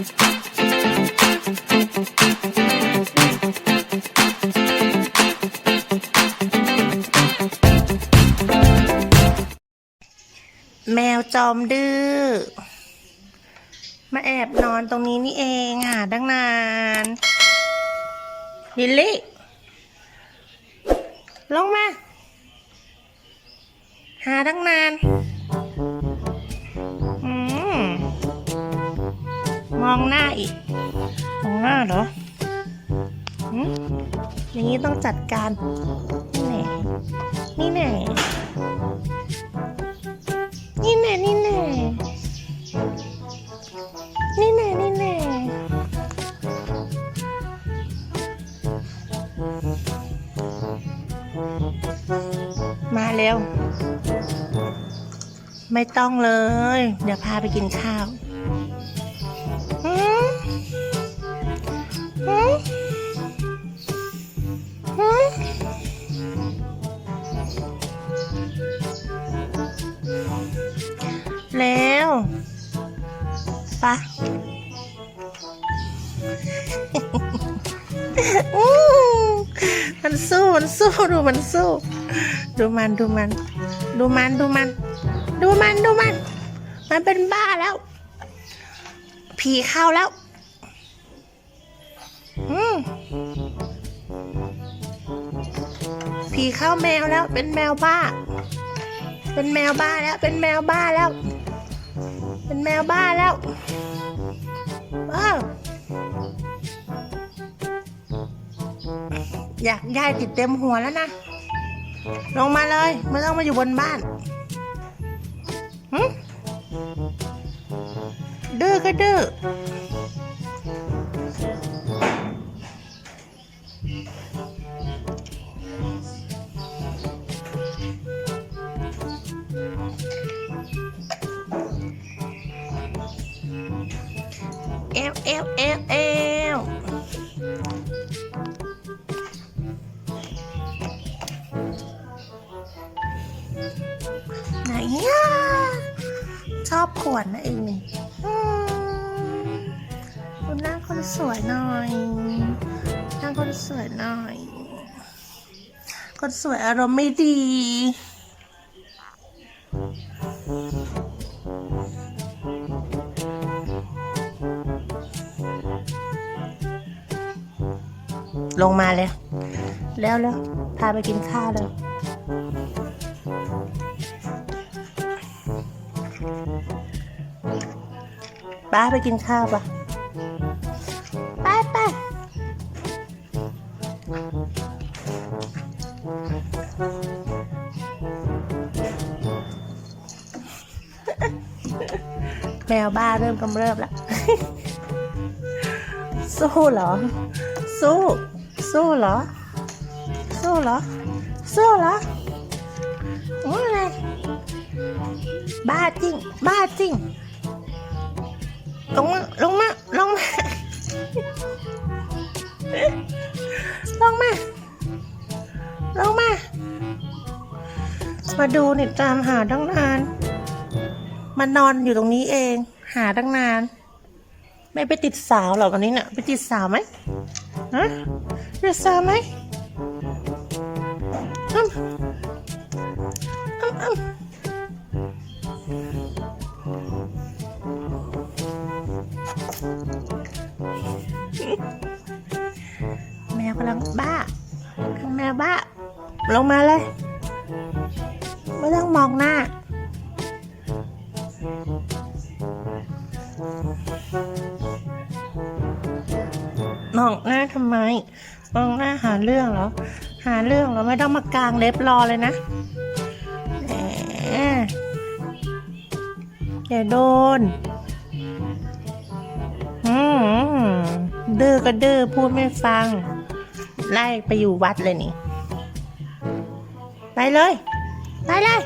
แมวจอมดื้อ มาแอบนอนตรงนี้นี่เองหาตั้งนานลิลลี่ ลงมา หาตั้งนาน มองหน้าอีก มองหน้าเหรออย่างนี้ต้องจัดการ นี่แน่ นี่แน่ นี่แน่ นี่แน่ นี่แน่ มาเร็ว ไม่ต้องเลย เดี๋ยวพาไปกินข้าว หืมหืมเร็วปะมันสู้ มันสู้ ดูมันสู้ ดูมันดูมัน ดูมันดูมัน ดูมันดูมัน มันเป็นบ้าแล้ว ผีเข้าแล้ว ผีเข้าแมวแล้ว เป็นแมวบ้า เป็นแมวบ้าแล้ว เป็นแมวบ้าแล้ว เป็นแมวบ้าแล้วอ้าอยากยายติดเต็มหัวแล้วนะ ลงมาเลยไม่ต้องมาอยู่บนบ้านหึดื้อก็ดื้อ เอวเอวเอวเอวไหนอะชอบขวนนะเองนี่อืมดูหน้าคนสวยหน่อยหน้าคนสวยหน่อย คนสวยอารมณ์ไม่ดี ลงมาเลย แล้วแล้วพาไปกินข้าวเลยป้าไปกินข้าวปะไปไปแมวบ้าเริ่มกำเริบแล้ว สู้เหรอ สู้ สู้เหรอ สู้เหรอ สู้เหรออะไรบ้าจริง บ้าจริง ลงมา ลงมา ลงมา ลงมา ลงมา มาดูนี่ตามหาตั้งนานมานอนอยู่ตรงนี้เอง หาตั้งนาน ไม่ไปติดสาวเหรอวันนี้เนี่ยไปติดสาวไหมฮะติดสาวไหมอืมอืมอืมแมวกำลังบ้า แมวบ้า ลงมาเลย ไม่ต้องมองหน้า มองหน้าทำไม มองหน้าหาเรื่องเหรอ หาเรื่องเหราไม่ต้องมากางเล็บรอเลยนะแหมอย่าโดนอืมดื้อก็ดื้อพูดไม่ฟัง ไล่ไปอยู่วัดเลยนี่ ไปเลย ไปเลย